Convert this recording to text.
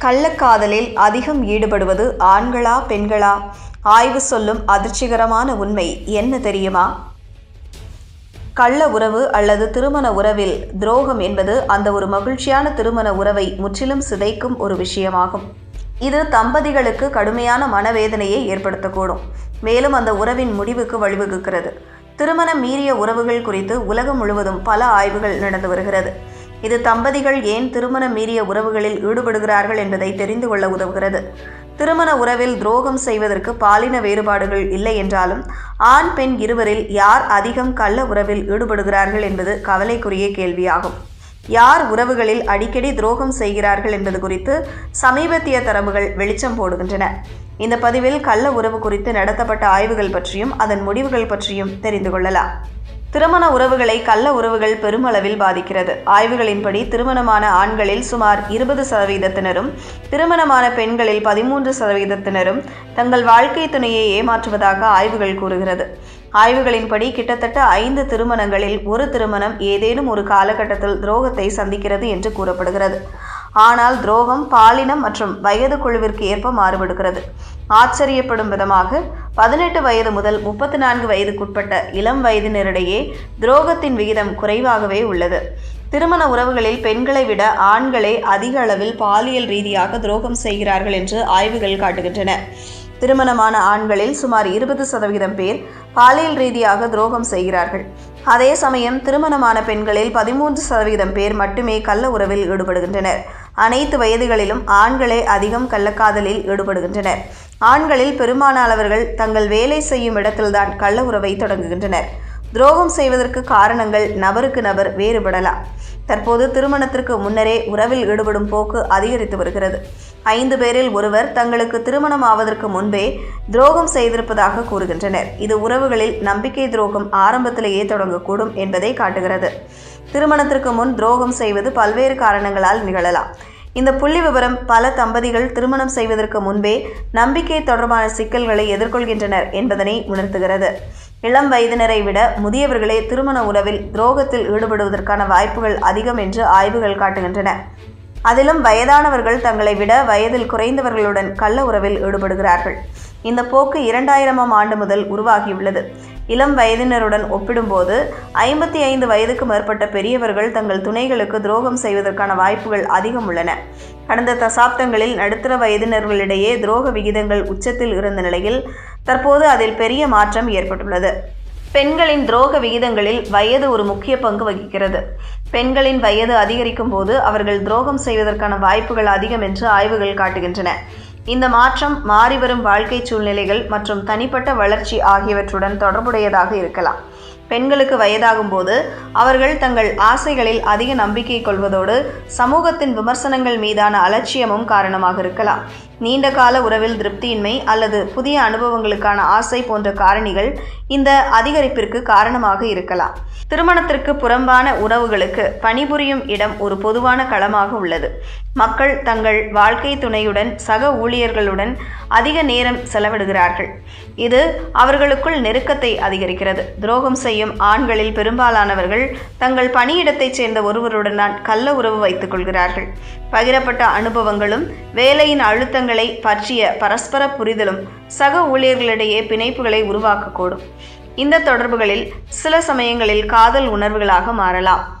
கள்ளக்காதலில் அதிகம் ஈடுபடுவது ஆண்களா பெண்களா? ஆய்வு சொல்லும் அதிர்ச்சிகரமான உண்மை என்ன தெரியுமா? கள்ள உறவு அல்லது திருமண உறவில் துரோகம் என்பது அந்த ஒரு மகிழ்ச்சியான திருமண உறவை முற்றிலும் சிதைக்கும் ஒரு விஷயமாகும். இது தம்பதிகளுக்கு கடுமையான மனவேதனையை ஏற்படுத்தக்கூடும். மேலும் அந்த உறவின் முடிவுக்கு வழிவகுக்கிறது. திருமணம் மீறிய உறவுகள் குறித்து உலகம் முழுவதும் பல ஆய்வுகள் நடந்து வருகிறது. இது தம்பதிகள் ஏன் திருமணம் மீறிய உறவுகளில் ஈடுபடுகிறார்கள் என்பதை தெரிந்து கொள்ள உதவுகிறது. திருமண உறவில் துரோகம் செய்வதற்கு பாலின வேறுபாடுகள் இல்லை என்றாலும் ஆண் பெண் இருவரில் யார் அதிகம் கள்ள உறவில் ஈடுபடுகிறார்கள் என்பது கவலைக்குரிய கேள்வியாகும். யார் உறவுகளில் அடிக்கடி துரோகம் செய்கிறார்கள் என்பது குறித்து சமீபத்திய தரவுகள் வெளிச்சம் போடுகின்றன. இந்த பதிவில் கள்ள உறவு குறித்து நடத்தப்பட்ட ஆய்வுகள் பற்றியும் அதன் முடிவுகள் பற்றியும் தெரிந்து கொள்ளலாம். திருமண உறவுகளை கள்ள உறவுகள் பெருமளவில் பாதிக்கிறது. ஆய்வுகளின்படி திருமணமான ஆண்களில் சுமார் இருபது சதவீதத்தினரும் திருமணமான பெண்களில் பதிமூன்று சதவீதத்தினரும் தங்கள் வாழ்க்கை துணையை ஏமாற்றுவதாக ஆய்வுகள் கூறுகிறது. ஆய்வுகளின்படி கிட்டத்தட்ட ஐந்து திருமணங்களில் ஒரு திருமணம் ஏதேனும் ஒரு காலகட்டத்தில் துரோகத்தை சந்திக்கிறது என்று கூறப்படுகிறது. ஆனால் துரோகம் பாலினம் மற்றும் வயது குழுவிற்கு ஏற்ப மாறுபடுகிறது. ஆச்சரியப்படும் விதமாக பதினெட்டு வயது முதல் முப்பத்தி நான்கு வயதுக்குட்பட்ட இளம் வயதினரிடையே துரோகத்தின் விகிதம் குறைவாகவே உள்ளது. திருமண உறவுகளில் பெண்களை விட ஆண்களே அதிக அளவில் பாலியல் ரீதியாக துரோகம் செய்கிறார்கள் என்று ஆய்வுகள் காட்டுகின்றன. திருமணமான ஆண்களில் சுமார் இருபது சதவீதம் பேர் பாலியல் ரீதியாக துரோகம் செய்கிறார்கள். அதே சமயம் திருமணமான பெண்களில் பதிமூன்று சதவீதம் பேர் மட்டுமே கள்ள உறவில் ஈடுபடுகின்றனர். அனைத்து வயதுகளிலும் ஆண்களே அதிகம் கள்ளக்காதலில் ஈடுபடுகின்றனர். ஆண்களில் பெரும்பாலானவர்கள் தங்கள் வேலை செய்யும் இடத்தில்தான் கள்ள உறவை தொடங்குகின்றனர். துரோகம் செய்வதற்கு காரணங்கள் நபருக்கு நபர் வேறுபடலாம். தற்போது திருமணத்திற்கு முன்னரே உறவில் ஈடுபடும் போக்கு அதிகரித்து வருகிறது. ஐந்து பேரில் ஒருவர் தங்களுக்கு திருமணம் ஆவதற்கு முன்பே துரோகம் செய்திருப்பதாக கூறுகின்றனர். இது உறவுகளில் நம்பிக்கை துரோகம் ஆரம்பத்திலேயே தொடங்கக்கூடும் என்பதை காட்டுகிறது. திருமணத்திற்கு முன் துரோகம் செய்வது பல்வேறு காரணங்களால் நிகழலாம். இந்த புள்ளி விவரம் பல தம்பதிகள் திருமணம் செய்வதற்கு முன்பே நம்பிக்கை தொடர்பான சிக்கல்களை எதிர்கொள்கின்றனர் என்பதனை உணர்த்துகிறது. இளம் வயதினரை விட முதியவர்களே திருமண உறவில் துரோகத்தில் ஈடுபடுவதற்கான வாய்ப்புகள் அதிகம் என்று ஆய்வுகள் காட்டுகின்றன. அதிலும் வயதானவர்கள் தங்களை விட வயதில் குறைந்தவர்களுடன் கள்ள உறவில் ஈடுபடுகிறார்கள். இந்த போக்கு இரண்டாயிரமாம் ஆண்டு முதல் உருவாகியுள்ளது. இளம் வயதினருடன் ஒப்பிடும்போது ஐம்பத்தி ஐந்து வயதுக்கு மேற்பட்ட பெரியவர்கள் தங்கள் துணைகளுக்கு துரோகம் செய்வதற்கான வாய்ப்புகள் அதிகம் உள்ளன. கடந்த தசாப்தங்களில் நடுத்தர வயதினர்களிடையே துரோக விகிதங்கள் உச்சத்தில் இருந்த நிலையில் தற்போது அதில் பெரிய மாற்றம் ஏற்பட்டுள்ளது. பெண்களின் துரோக விகிதங்களில் வயது ஒரு முக்கிய பங்கு வகிக்கிறது. பெண்களின் வயது அதிகரிக்கும் போது அவர்கள் துரோகம் செய்வதற்கான வாய்ப்புகள் அதிகம் என்று ஆய்வுகள் காட்டுகின்றன. இந்த மாற்றம் மாறிவரும் வாழ்க்கை சூழ்நிலைகள் மற்றும் தனிப்பட்ட வளர்ச்சி ஆகியவற்றுடன் தொடர்புடையதாக இருக்கலாம். பெண்களுக்கு வயதாகும் போது அவர்கள் தங்கள் ஆசைகளில் அதிக நம்பிக்கை கொள்வதோடு சமூகத்தின் விமர்சனங்கள் மீதான அலட்சியமும் காரணமாக இருக்கலாம். நீண்ட கால உறவில் திருப்தியின்மை அல்லது புதிய அனுபவங்களுக்கான ஆசை போன்ற காரணிகள் இந்த அதிகரிப்பிற்கு காரணமாக இருக்கலாம். திருமணத்திற்கு புறம்பான உறவுகளுக்கு பணிபுரியும் இடம் ஒரு பொதுவான களமாக உள்ளது. மக்கள் தங்கள் வாழ்க்கை துணையுடன் சக ஊழியர்களுடன் அதிக நேரம் செலவிடுகிறார்கள். இது அவர்களுக்குள் நெருக்கத்தை அதிகரிக்கிறது. துரோகம் செய்யும் ஆண்களில் பெரும்பாலானவர்கள் தங்கள் பணியிடத்தைச் சேர்ந்த ஒருவருடன் தான் கள்ள உறவு வைத்துக் கொள்கிறார்கள். பகிரப்பட்ட அனுபவங்களும் வேலையின் அழுத்தங்கள் பற்றிய பரஸ்பர புரிதலும் சக ஊழியர்களிடையே பிணைப்புகளை உருவாக்கக்கூடும். இந்த தொடர்புகளில் சில சமயங்களில் காதல் உணர்வுகளாக மாறலாம்.